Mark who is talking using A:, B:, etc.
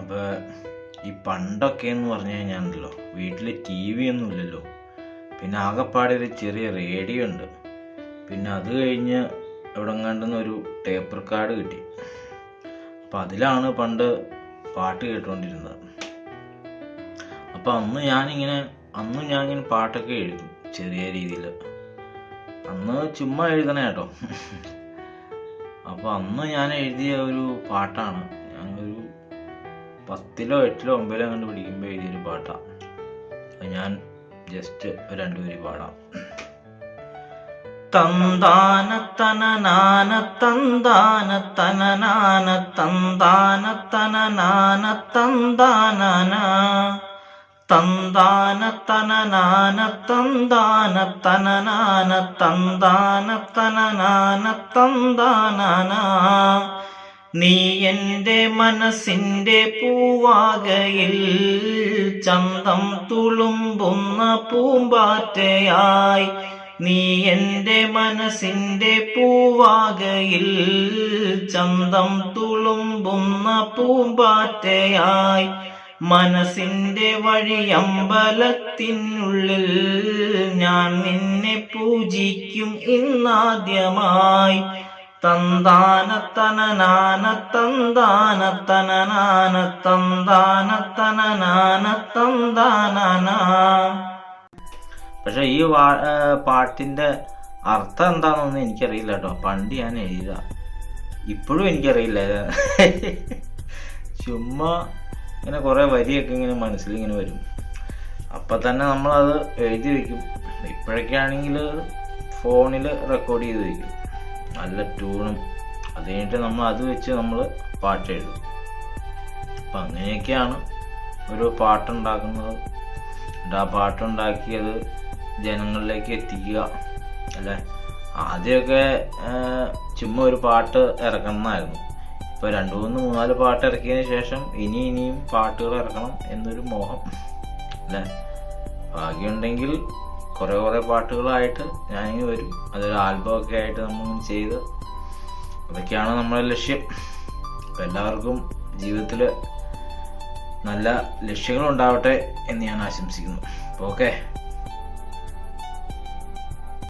A: അപ്പോൾ ഈ പണ്ടൊക്കെ എന്ന് പറഞ്ഞു കഴിഞ്ഞാണല്ലോ വീട്ടിൽ ടി വി ഒന്നും ഇല്ലല്ലോ പിന്നെ ആകെപ്പാടെ ഒരു ചെറിയ റേഡിയോ ഉണ്ട്. പിന്നെ അത് കഴിഞ്ഞ് എവിടെ കണ്ടെന്ന് ഒരു ടേപ്പ് റെക്കാർഡ് കിട്ടി. അപ്പം അതിലാണ് പണ്ട് പാട്ട് കേട്ടുകൊണ്ടിരുന്നത് അപ്പം അന്ന് ഞാനിങ്ങനെ അന്ന് ഞാൻ ഇങ്ങനെ പാട്ടൊക്കെ എഴുതും ചെറിയ രീതിയിൽ അന്ന് ചുമ്മാ എഴുതണേ കേട്ടോ. അപ്പോൾ അന്ന് ഞാൻ എഴുതിയ ഒരു പാട്ടാണ് പത്തിലോ എട്ടിലോ ഒമ്പതിലോ കണ്ട് പിടിക്കുമ്പോൾ എഴുതിയൊരു പാട്ടാണ് ഞാൻ ജസ്റ്റ് രണ്ടു വരി പാടാം. തന്താന തനനാന തന്താന തനനാന തന്താന തനനാന തന്താനന. തന്താന തനനാന തന്താന തനനാന തന്താന തനനാന തന്താനന. നീ എന്റെ മനസ്സിന്റെ പൂവാകയിൽ ചന്തം തുളുമ്പുന്ന പൂമ്പാറ്റയായി. നീ എന്റെ മനസ്സിന്റെ പൂവാകയിൽ ചന്തം തുളുമ്പുന്ന പൂമ്പാറ്റയായി. മനസ്സിന്റെ വഴിയമ്പലത്തിനുള്ളിൽ ഞാൻ നിന്നെ പൂജിക്കും ഇന്നാദ്യമായി. പക്ഷെ ഈ പാട്ടിന്റെ അർത്ഥം എന്താണെന്നൊന്നും എനിക്കറിയില്ല കേട്ടോ. പണ്ട് ഞാൻ എഴുതുക ഇപ്പോഴും എനിക്കറിയില്ല. ചുമ്മാ ഇങ്ങനെ കുറേ വരിയൊക്കെ ഇങ്ങനെ മനസ്സിൽ ഇങ്ങനെ വരും. അപ്പം തന്നെ നമ്മളത് എഴുതി വെക്കും. ഇപ്പോഴൊക്കെ ആണെങ്കിൽ ഫോണിൽ റെക്കോർഡ് ചെയ്ത് വെക്കും. നല്ല ട്യൂണും അത് കഴിഞ്ഞിട്ട് നമ്മൾ അത് വെച്ച് നമ്മൾ പാട്ട് എഴുതും. അപ്പം അങ്ങനെയൊക്കെയാണ് ഒരു പാട്ടുണ്ടാക്കുന്നത്. എന്നിട്ട് ആ പാട്ടുണ്ടാക്കിയത് ജനങ്ങളിലേക്ക് എത്തിക്കുക അല്ലേ? ആദ്യമൊക്കെ ചുമ്മാ ഒരു പാട്ട് ഇറക്കണമെന്നായിരുന്നു ഇപ്പോൾ രണ്ട് മൂന്ന് മൂന്നാൽ പാട്ട് ഇറക്കിയതിന് ശേഷം ഇനി ഇനിയും പാട്ടുകൾ ഇറക്കണം എന്നൊരു മോഹം അല്ലേ? ഭാഗ്യമുണ്ടെങ്കിൽ കുറേ കുറേ പാട്ടുകളായിട്ട് ഞാനിങ്ങനെ വരും. അതൊരു ആൽബം ഒക്കെ ആയിട്ട് നമ്മൾ ചെയ്ത് അതൊക്കെയാണ് നമ്മുടെ ലക്ഷ്യം. അപ്പം എല്ലാവർക്കും ജീവിതത്തിൽ നല്ല ലക്ഷ്യങ്ങൾ ഉണ്ടാവട്ടെ എന്ന് ഞാൻ ആശംസിക്കുന്നു. അപ്പോൾ ഓക്കെ.